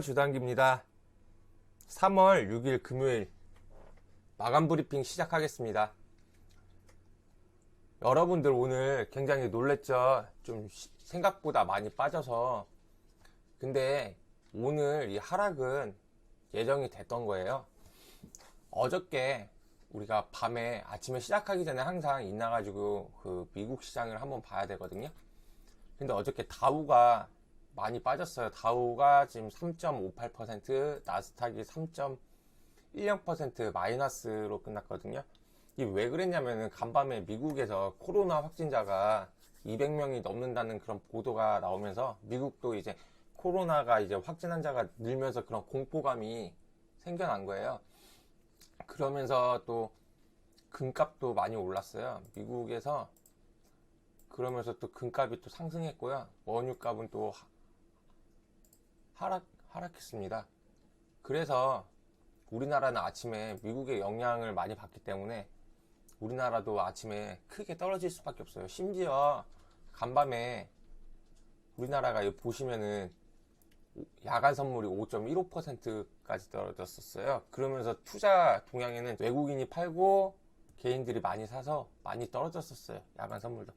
주단기입니다. 3월 6일 금요일 마감 브리핑 시작하겠습니다. 여러분들 오늘 굉장히 놀랬죠? 좀 시- 생각보다 많이 빠져서. 근데 오늘 이 하락은 예정이 됐던 거예요. 어저께 우리가 밤에 아침에 시작하기 전에 항상 있나가지고 그 미국 시장을 한번 봐야 되거든요. 근데 어저께 다우가 많이 빠졌어요. 다우가 지금 3.58%, 나스닥이 3.10% 마이너스로 끝났거든요. 이게 왜 그랬냐면은 간밤에 미국에서 코로나 확진자가 200명이 넘는다는 그런 보도가 나오면서 미국도 이제 코로나가 이제 확진 환자가 늘면서 그런 공포감이 생겨난 거예요. 그러면서 또 금값도 많이 올랐어요. 미국에서 그러면서 또 금값이 또 상승했고요. 원유값은 또 하- 하락, 하락했습니다. 그래서 우리나라는 아침에 미국의 영향을 많이 받기 때문에 우리나라도 아침에 크게 떨어질 수밖에 없어요. 심지어 간밤에 우리나라가 보시면은 야간 선물이 5.15%까지 떨어졌었어요. 그러면서 투자 동향에는 외국인이 팔고 개인들이 많이 사서 많이 떨어졌었어요. 야간 선물도.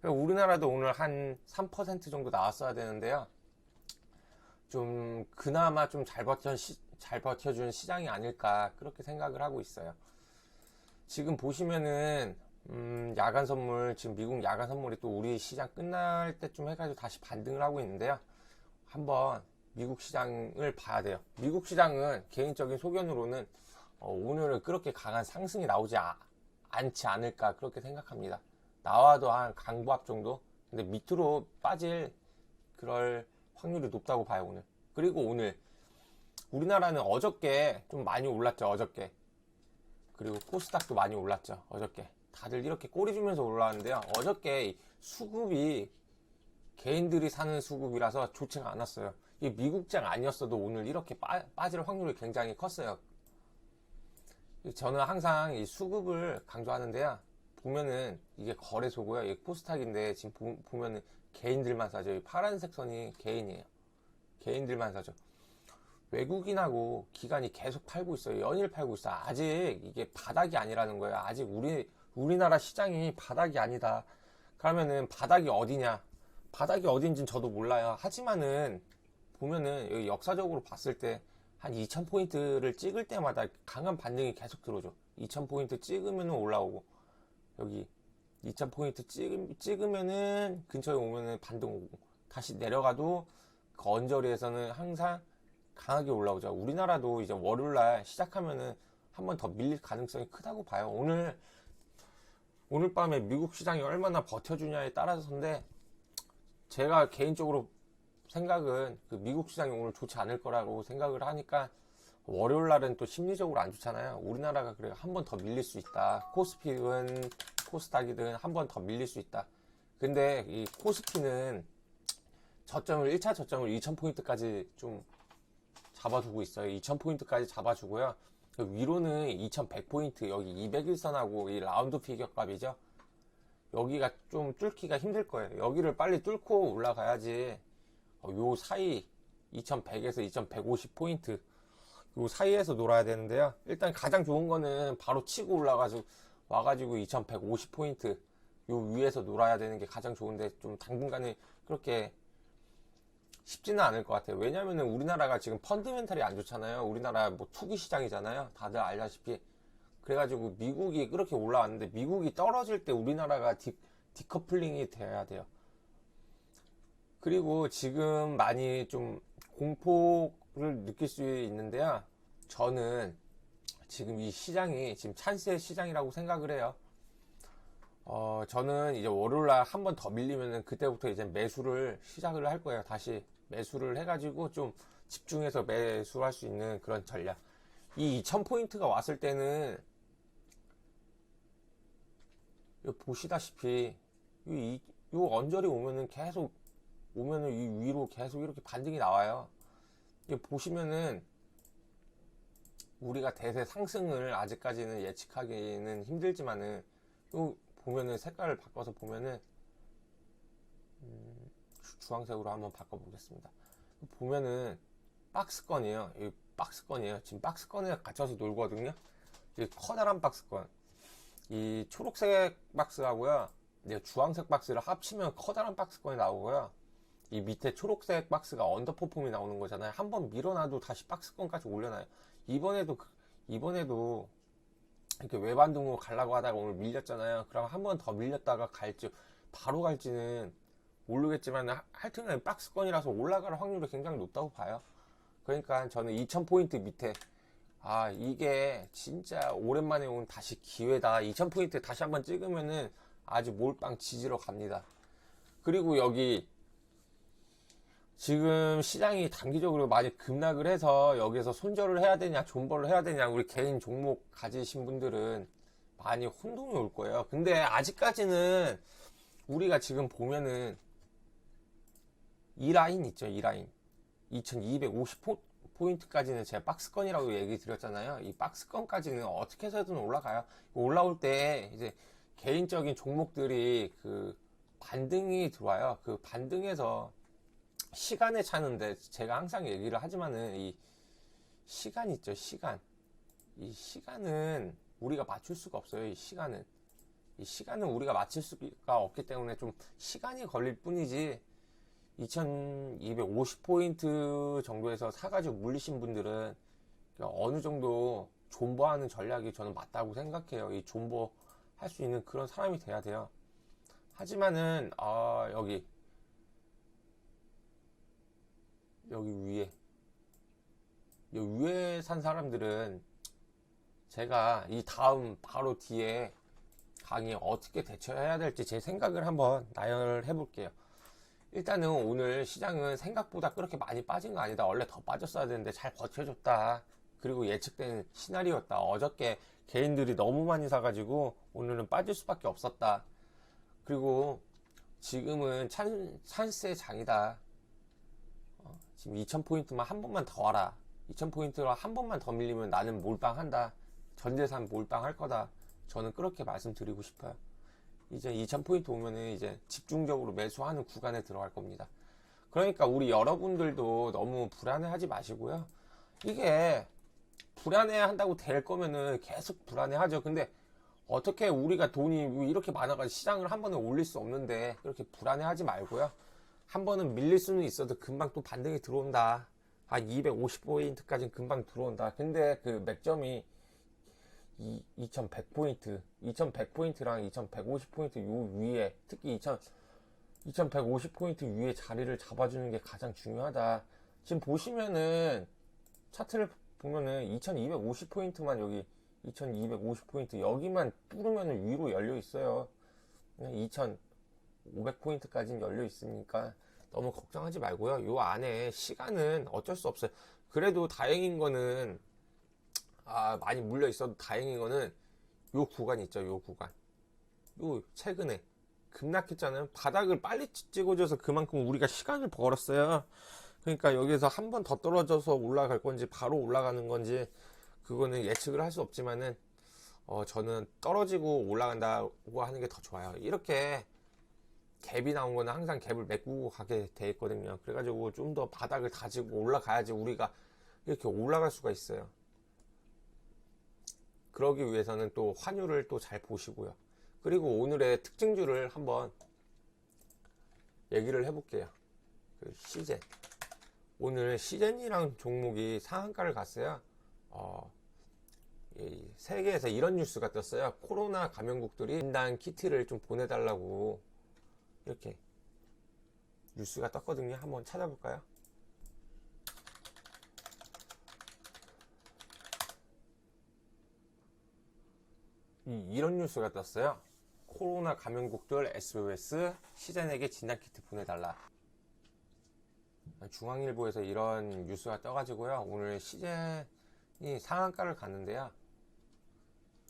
그래서 우리나라도 오늘 한 3% 정도 나왔어야 되는데요. 좀 그나마 좀 잘 버텨 잘 버텨준 시장이 아닐까 그렇게 생각을 하고 있어요. 지금 보시면은 음, 야간 선물 지금 미국 야간 선물이 또 우리 시장 끝날 때쯤 해가지고 다시 반등을 하고 있는데요. 한번 미국 시장을 봐야 돼요. 미국 시장은 개인적인 소견으로는 어, 오늘은 그렇게 강한 상승이 나오지 아- 않지 않을까 그렇게 생각합니다. 나와도 한 강보합 정도. 근데 밑으로 빠질 그럴 확률이 높다고 봐요 오늘. 그리고 오늘 우리나라는 어저께 좀 많이 올랐죠 어저께. 그리고 코스닥도 많이 올랐죠 어저께. 다들 이렇게 꼬리 주면서 올라왔는데요. 어저께 이 수급이 개인들이 사는 수급이라서 좋지가 않았어요. 이 미국장 아니었어도 오늘 이렇게 빠, 빠질 확률이 굉장히 컸어요. 저는 항상 이 수급을 강조하는데요. 보면은 이게 거래소고요. 이 코스닥인데 지금 보, 보면은 개인들만 사죠. 이 파란색 선이 개인이에요. 개인들만 사죠. 외국인하고 기관이 계속 팔고 있어요. 연일 팔고 있어요. 아직 이게 바닥이 아니라는 거예요. 아직 우리 우리나라 시장이 바닥이 아니다. 그러면은 바닥이 어디냐? 바닥이 어딘지는 저도 몰라요. 하지만은 보면은 역사적으로 봤을 때 한 2000포인트를 찍을 때마다 강한 반등이 계속 들어오죠. 2000포인트 찍으면은 올라오고 여기 2000포인트 찍, 찍으면은 근처에 오면은 반등 오고 다시 내려가도 그 언저리에서는 항상 강하게 올라오죠. 우리나라도 이제 월요일날 시작하면은 한 번 더 밀릴 가능성이 크다고 봐요. 오늘 오늘 밤에 미국 시장이 얼마나 버텨주냐에 따라서인데 제가 개인적으로 생각은 그 미국 시장이 오늘 좋지 않을 거라고 생각을 하니까 월요일 날은 또 심리적으로 안 좋잖아요. 우리나라가 그래 한 번 더 밀릴 수 있다. 코스피든 코스닥이든 한 번 더 밀릴 수 있다. 근데 이 코스피는 저점을 1차 저점을 2000포인트까지 좀 잡아두고 있어요. 2000포인트까지 잡아주고요. 그 위로는 2100포인트 여기 200일선하고 이 라운드 피겨 값이죠. 여기가 좀 뚫기가 힘들 거예요. 여기를 빨리 뚫고 올라가야지 어, 요 사이 2100에서 2150포인트 요 사이에서 놀아야 되는데요. 일단 가장 좋은 거는 바로 치고 올라가지고 와가지고 2150포인트 요 위에서 놀아야 되는 게 가장 좋은데 좀 당분간에 그렇게 쉽지는 않을 것 같아요. 왜냐면은 우리나라가 지금 펀드멘탈이 안 좋잖아요. 우리나라 뭐 투기 시장이잖아요. 다들 알다시피. 그래가지고 미국이 그렇게 올라왔는데 미국이 떨어질 때 우리나라가 디, 디커플링이 돼야 돼요. 그리고 지금 많이 좀 공포를 느낄 수 있는데요. 저는 지금 이 시장이 지금 찬스의 시장이라고 생각을 해요. 어, 저는 이제 월요일날 한 번 더 밀리면은 그때부터 이제 매수를 시작을 할 거예요. 다시 매수를 해가지고 좀 집중해서 매수할 수 있는 그런 전략. 이 2000포인트가 왔을 때는 보시다시피 이, 이 언저리 오면은 계속 오면은 이 위로 계속 이렇게 반등이 나와요. 보시면은 우리가 대세 상승을 아직까지는 예측하기는 힘들지만은 요 보면은 색깔을 바꿔서 보면은 음, 주- 주황색으로 한번 바꿔보겠습니다. 보면은 박스건이에요. 이 박스건이에요. 지금 박스건에 갇혀서 놀거든요. 이 커다란 박스건. 이 초록색 박스하고요. 이 주황색 박스를 합치면 커다란 박스건이 나오고요. 이 밑에 초록색 박스가 언더퍼폼이 나오는 거잖아요. 한번 밀어놔도 다시 박스건까지 올려놔요. 이번에도 그- 이번에도 이렇게 외반등으로 가려고 하다가 오늘 밀렸잖아요. 그럼 한 번 더 밀렸다가 갈지 바로 갈지는 모르겠지만 하- 하여튼간 박스건이라서 올라갈 확률이 굉장히 높다고 봐요. 그러니까 저는 2000포인트 밑에 아 이게 진짜 오랜만에 온 다시 기회다. 2000포인트 다시 한번 찍으면은 아주 몰빵 지지러 갑니다. 그리고 여기 지금 시장이 단기적으로 많이 급락을 해서 여기서 손절을 해야 되냐, 존버를 해야 되냐, 우리 개인 종목 가지신 분들은 많이 혼동이 올 거예요. 근데 아직까지는 우리가 지금 보면은 이 라인 있죠, 이 라인. 2250포인트까지는 제가 박스건이라고 얘기 드렸잖아요. 이 박스건까지는 어떻게 해서든 올라가요. 올라올 때 이제 개인적인 종목들이 그 반등이 들어와요. 그 반등에서 시간에 차는데 제가 항상 얘기를 하지만은 이 시간 있죠, 시간. 이 시간은 우리가 맞출 수가 없어요, 이 시간은. 이 시간은 우리가 맞출 수가 없기 때문에 좀 시간이 걸릴 뿐이지 2250포인트 정도에서 사가지고 물리신 분들은 어느 정도 존버하는 전략이 저는 맞다고 생각해요. 이 존버 할 수 있는 그런 사람이 돼야 돼요. 하지만은, 아, 여기, 여기 위에, 여기 위에 산 사람들은 제가 이 다음 바로 뒤에 강의 어떻게 대처해야 될지 제 생각을 한번 나열해 볼게요. 일단은 오늘 시장은 생각보다 그렇게 많이 빠진 거 아니다. 원래 더 빠졌어야 되는데 잘 버텨줬다. 그리고 예측된 시나리오였다. 어저께 개인들이 너무 많이 사가지고 오늘은 빠질 수밖에 없었다. 그리고 지금은 찬, 찬스의 장이다. 어, 지금 2000포인트만 한 번만 더 와라. 2000포인트로 한 번만 더 밀리면 나는 몰빵한다. 전재산 몰빵할 거다. 저는 그렇게 말씀드리고 싶어요. 이제 2000포인트 오면은 이제 집중적으로 매수하는 구간에 들어갈 겁니다. 그러니까 우리 여러분들도 너무 불안해 하지 마시고요. 이게 불안해 한다고 될 거면은 계속 불안해 하죠. 근데 어떻게 우리가 돈이 이렇게 많아가지고 시장을 한 번에 올릴 수 없는데 그렇게 불안해 하지 말고요. 한 번은 밀릴 수는 있어도 금방 또 반등이 들어온다. 아, 250포인트까지는 금방 들어온다. 근데 그 맥점이 이 2100포인트, 2100포인트랑 2150포인트 요 위에, 특히 2000, 2150포인트 위에 자리를 잡아주는 게 가장 중요하다. 지금 보시면은, 차트를 보면은 2250포인트만 여기, 2250포인트 여기만 뚫으면 위로 열려 있어요. 2500포인트까지는 열려 있으니까 너무 걱정하지 말고요. 요 안에 시간은 어쩔 수 없어요. 그래도 다행인 거는 아, 많이 물려 있어도 다행인 거는 요 구간 있죠, 요 구간. 요 최근에 급락했잖아요. 바닥을 빨리 찍어줘서 그만큼 우리가 시간을 벌었어요. 그러니까 여기서 한 번 더 떨어져서 올라갈 건지 바로 올라가는 건지 그거는 예측을 할 수 없지만은 어, 저는 떨어지고 올라간다고 하는 게 더 좋아요. 이렇게 갭이 나온 거는 항상 갭을 메꾸고 가게 돼 있거든요. 그래가지고 좀 더 바닥을 다지고 올라가야지 우리가 이렇게 올라갈 수가 있어요. 그러기 위해서는 또 환율을 또 잘 보시고요. 그리고 오늘의 특징주를 한번 얘기를 해볼게요. 그 시젠. 오늘 시젠이랑 종목이 상한가를 갔어요. 어, 이 세계에서 이런 뉴스가 떴어요. 코로나 감염국들이 진단 키트를 좀 보내달라고 이렇게 뉴스가 떴거든요. 한번 찾아볼까요? 이, 이런 뉴스가 떴어요. 코로나 감염국들 SOS 시즌에게 진단키트 보내달라. 중앙일보에서 이런 뉴스가 떠가지고요. 오늘 시즌이 상한가를 갔는데요.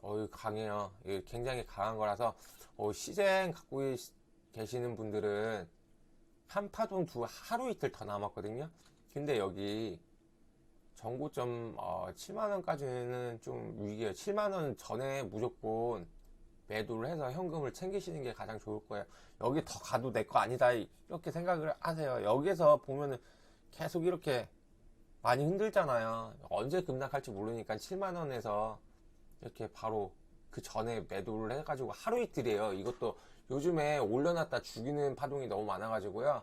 어이 강해요. 굉장히 강한 거라서 어, 시즌 갖고 계시는 분들은 한파동 두 하루 이틀 더 남았거든요. 근데 여기 정고점 어, 7만원까지는 좀 위기에요. 7만원 전에 무조건 매도를 해서 현금을 챙기시는 게 가장 좋을 거예요. 여기 더 가도 내 거 아니다. 이렇게 생각을 하세요. 여기서 보면은 계속 이렇게 많이 흔들잖아요. 언제 급락할지 모르니까 7만원에서 이렇게 바로 그 전에 매도를 해가지고 하루 이틀이에요. 이것도 요즘에 올려놨다 죽이는 파동이 너무 많아가지고요.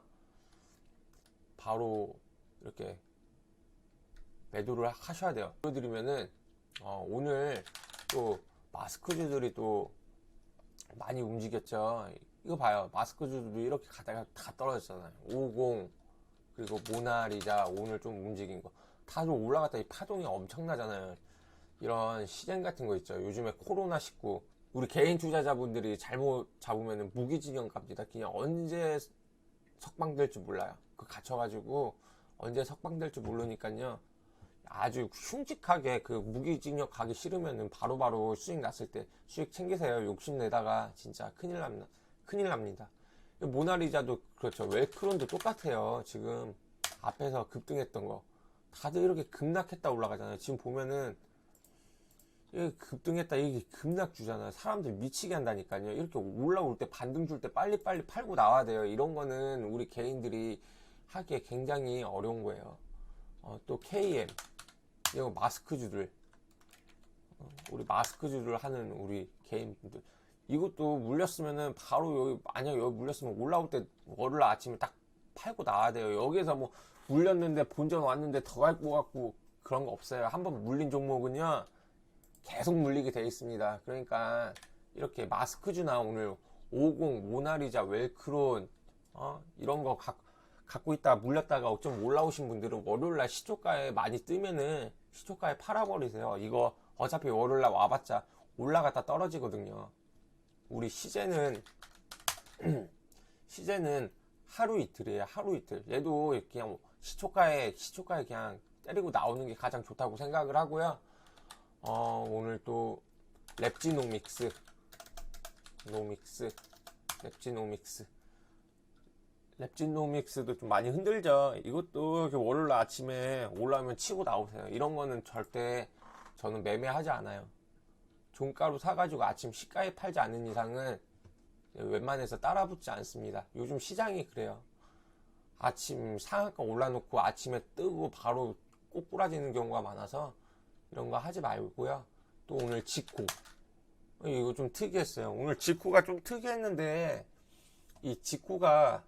바로 이렇게 매도를 하셔야 돼요. 보여드리면은 어, 오늘 또 마스크주들이 또 많이 움직였죠. 이거 봐요. 마스크주들도 이렇게 가다가 다 떨어졌잖아요. 50 그리고 모나리자 오늘 좀 움직인 거 다들 올라갔다 이 파동이 엄청나잖아요. 이런 시장 같은 거 있죠. 요즘에 코로나 19 우리 개인 투자자분들이 잘못 잡으면 무기징역 갑니다. 그냥 언제 석방될지 몰라요. 그 갇혀가지고 언제 석방될지 모르니까요. 아주 흉측하게 그 무기징역 가기 싫으면은 바로바로 수익 났을 때 수익 챙기세요. 욕심내다가 진짜 큰일 납니다. 큰일 납니다. 모나리자도 그렇죠. 웰크론도 똑같아요. 지금 앞에서 급등했던 거. 다들 이렇게 급락했다 올라가잖아요. 지금 보면은 이게 급등했다 이게 급락 주잖아요. 사람들 미치게 한다니까요. 이렇게 올라올 때 반등 줄 때 빨리빨리 팔고 나와야 돼요. 이런 거는 우리 개인들이 하기에 굉장히 어려운 거예요. 어, 또 KM 이거 마스크주들 어, 우리 마스크주를 하는 우리 개인분들 이것도 물렸으면은 바로 여기 만약 여기 물렸으면 올라올 때 월요일 아침에 딱 팔고 나와야 돼요. 여기에서 뭐 물렸는데 본전 왔는데 더 갈 것 같고 그런 거 없어요. 한번 물린 종목은요 계속 물리게 돼 있습니다. 그러니까 이렇게 마스크주나 오늘 50 모나리자 웰크론 어? 이런 거 각, 갖고 있다가 물렸다가 어쩜 올라오신 분들은 월요일날 시초가에 많이 뜨면은 시초가에 팔아버리세요. 이거 어차피 월요일날 와봤자 올라갔다 떨어지거든요. 우리 시제는 시제는 하루 이틀이에요. 하루 이틀. 얘도 그냥 시초가에 시초가에 그냥 때리고 나오는 게 가장 좋다고 생각을 하고요. 어, 오늘 또 랩지노믹스 노믹스 랩지노믹스 랩진노믹스도 좀 많이 흔들죠. 이것도 이렇게 월요일 아침에 올라오면 치고 나오세요. 이런 거는 절대 저는 매매하지 않아요. 종가로 사가지고 아침 시가에 팔지 않는 이상은 웬만해서 따라 붙지 않습니다. 요즘 시장이 그래요. 아침 상한가 올라놓고 아침에 뜨고 바로 꼬꾸라지는 경우가 많아서 이런 거 하지 말고요. 또 오늘 직후 이거 좀 특이했어요. 오늘 직후가 좀 특이했는데 이 직후가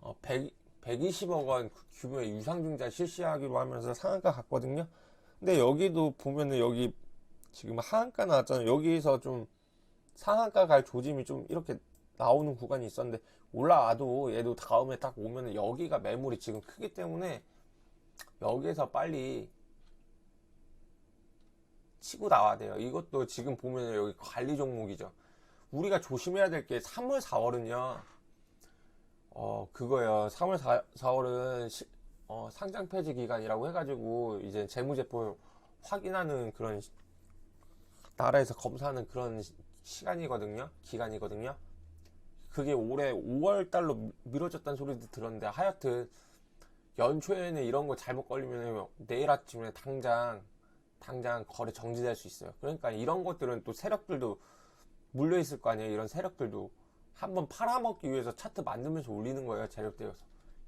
어, 100, 120억 원 규모의 유상증자 실시하기로 하면서 상한가 갔거든요. 근데 여기도 보면은 여기 지금 하한가 나왔잖아요. 여기서 좀 상한가 갈 조짐이 좀 이렇게 나오는 구간이 있었는데 올라와도 얘도 다음에 딱 오면은 여기가 매물이 지금 크기 때문에 여기에서 빨리 치고 나와야 돼요. 이것도 지금 보면 여기 관리 종목이죠. 우리가 조심해야 될 게 3월, 4월은요. 어, 그거요. 3월, 4, 4월은 시, 어, 상장 폐지 기간이라고 해가지고 이제 재무제표 확인하는 그런 시- 나라에서 검사하는 그런 시- 시간이거든요. 기간이거든요. 그게 올해 5월 달로 미뤄졌다는 소리도 들었는데 하여튼 연초에는 이런 거 잘못 걸리면 내일 아침에 당장 당장 거래 정지될 수 있어요. 그러니까 이런 것들은 또 세력들도 물려 있을 거 아니에요. 이런 세력들도 한번 팔아먹기 위해서 차트 만들면서 올리는 거예요. 재력되어서.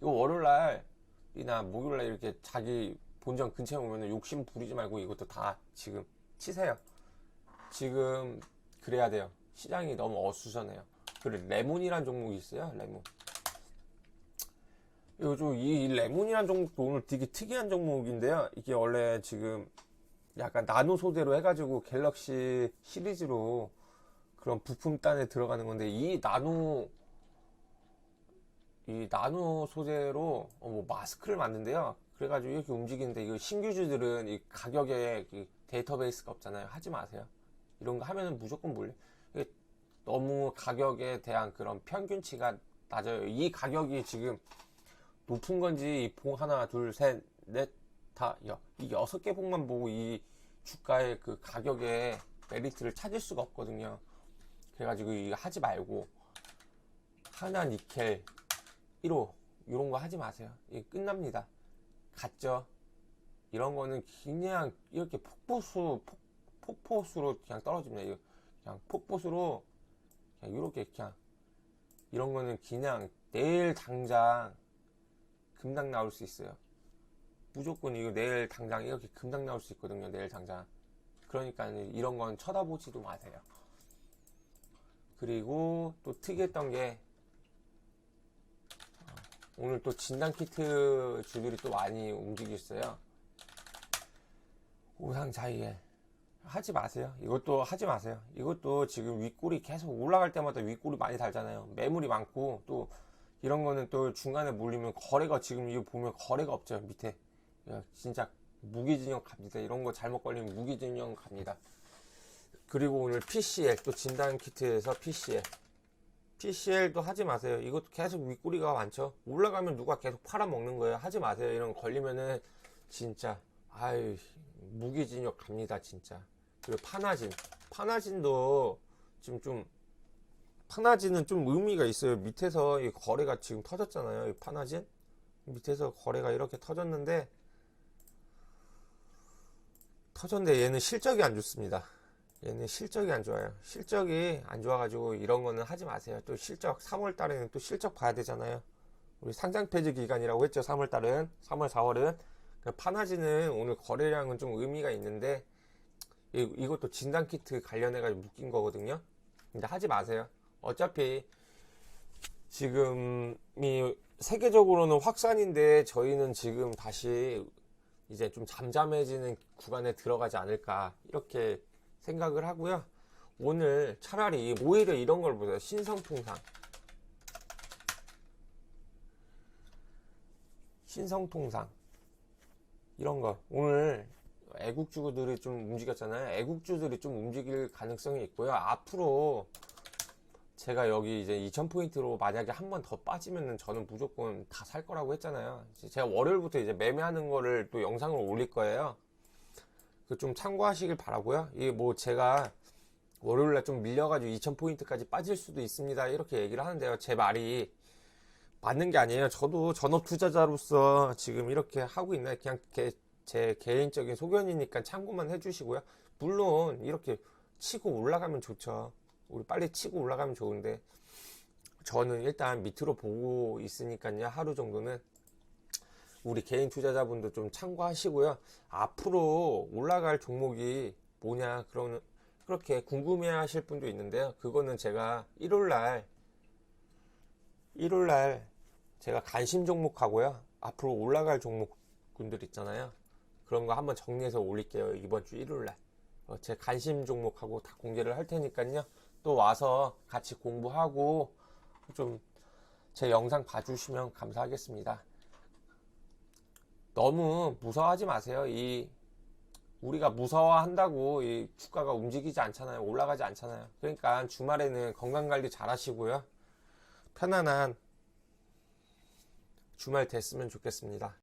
이거 월요일날이나 목요일날 이렇게 자기 본전 근처에 오면 욕심 부리지 말고 이것도 다 지금 치세요. 지금 그래야 돼요. 시장이 너무 어수선해요. 그리고 레몬이란 종목이 있어요. 레몬. 요즘 이 레몬이란 종목도 오늘 되게 특이한 종목인데요. 이게 원래 지금 약간 나노 소재로 해가지고 갤럭시 시리즈로 그런 부품단에 들어가는 건데 이 나노 이 나노 소재로 어, 뭐 마스크를 만든대요. 그래가지고 이렇게 움직이는데 이거 신규주들은 이 가격에 이 데이터베이스가 없잖아요. 하지 마세요. 이런 거 하면은 무조건. 이게 너무 가격에 대한 그런 평균치가 낮아요. 이 가격이 지금 높은 건지 이봉 하나, 둘, 셋, 넷, 다, 여, 이 여섯 개 봉만 보고 이 주가의 그 가격의 메리트를 찾을 수가 없거든요. 그래가지고 이거 하지 말고 하나 니켈 1호 이런 거 하지 마세요. 이게 끝납니다. 갔죠? 이런 거는 그냥 이렇게 폭포수 폭, 폭포수로 그냥 떨어집니다. 이거 그냥 폭포수로 그냥 이렇게 그냥 이런 거는 그냥 내일 당장 금방 나올 수 있어요. 무조건 이거 내일 당장 이렇게 금방 나올 수 있거든요. 내일 당장. 그러니까 이런 건 쳐다보지도 마세요. 그리고 또 특이했던 게 어, 오늘 또 진단 키트 주들이 또 많이 움직였어요. 오상 자이에 하지 마세요. 이것도 하지 마세요. 이것도 지금 윗골이 계속 올라갈 때마다 윗골이 많이 달잖아요. 매물이 많고 또 이런 거는 또 중간에 몰리면 거래가 지금 이거 보면 거래가 없죠. 밑에 야, 진짜 무기징역 갑니다. 이런 거 잘못 걸리면 무기징역 갑니다. 그리고 오늘 PCL 또 진단 키트에서 PCL PCL도 하지 마세요. 이것도 계속 윗꼬리가 많죠. 올라가면 누가 계속 팔아먹는 거예요. 하지 마세요. 이런 거 걸리면은 진짜 아유 무기징역 갑니다. 진짜. 그리고 파나진 파나진도 지금 좀 파나진은 좀 의미가 있어요. 밑에서 이 거래가 지금 터졌잖아요. 이 파나진 밑에서 거래가 이렇게 터졌는데 터졌는데 얘는 실적이 안 좋습니다. 얘는 실적이 안 좋아요. 실적이 안 좋아가지고 이런 거는 하지 마세요. 또 실적 3월 달에는 또 실적 봐야 되잖아요. 우리 상장 폐지 기간이라고 했죠. 3월 달은 3월 4월은 파나지는 오늘 거래량은 좀 의미가 있는데 이, 이것도 진단 키트 관련해 가지고 묶인 거거든요. 근데 하지 마세요. 어차피 지금이 세계적으로는 확산인데 저희는 지금 다시 이제 좀 잠잠해지는 구간에 들어가지 않을까 이렇게 생각을 하고요. 오늘 차라리 오히려 이런 걸 보세요. 신성통상. 신성통상. 이런 거. 오늘 애국주들이 좀 움직였잖아요. 애국주들이 좀 움직일 가능성이 있고요. 앞으로 제가 여기 이제 2000포인트로 만약에 한 번 더 빠지면은 저는 무조건 다 살 거라고 했잖아요. 제가 월요일부터 이제 매매하는 거를 또 영상을 올릴 거예요. 그 좀 참고하시길 바라고요. 이게 뭐 제가 월요일날 좀 밀려가지고 2000포인트까지 빠질 수도 있습니다. 이렇게 얘기를 하는데요. 제 말이 맞는 게 아니에요. 저도 전업 투자자로서 지금 이렇게 하고 있나요? 그냥 개- 제 개인적인 소견이니까 참고만 해주시고요. 물론 이렇게 치고 올라가면 좋죠. 우리 빨리 치고 올라가면 좋은데 저는 일단 밑으로 보고 있으니까요. 하루 정도는 우리 개인 투자자분도 좀 참고하시고요. 앞으로 올라갈 종목이 뭐냐 그런 그렇게 궁금해 하실 분도 있는데요. 그거는 제가 1월 날 1월 날 제가 관심 종목하고요. 앞으로 올라갈 종목군들 있잖아요. 그런 거 한번 정리해서 올릴게요. 이번 주 1월 날. 어, 제 관심 종목하고 다 공개를 할 테니까요. 또 와서 같이 공부하고 좀 제 영상 봐주시면 감사하겠습니다. 너무 무서워하지 마세요. 이 우리가 무서워한다고 이 주가가 움직이지 않잖아요. 올라가지 않잖아요. 그러니까 주말에는 건강 관리 잘 하시고요. 편안한 주말 됐으면 좋겠습니다.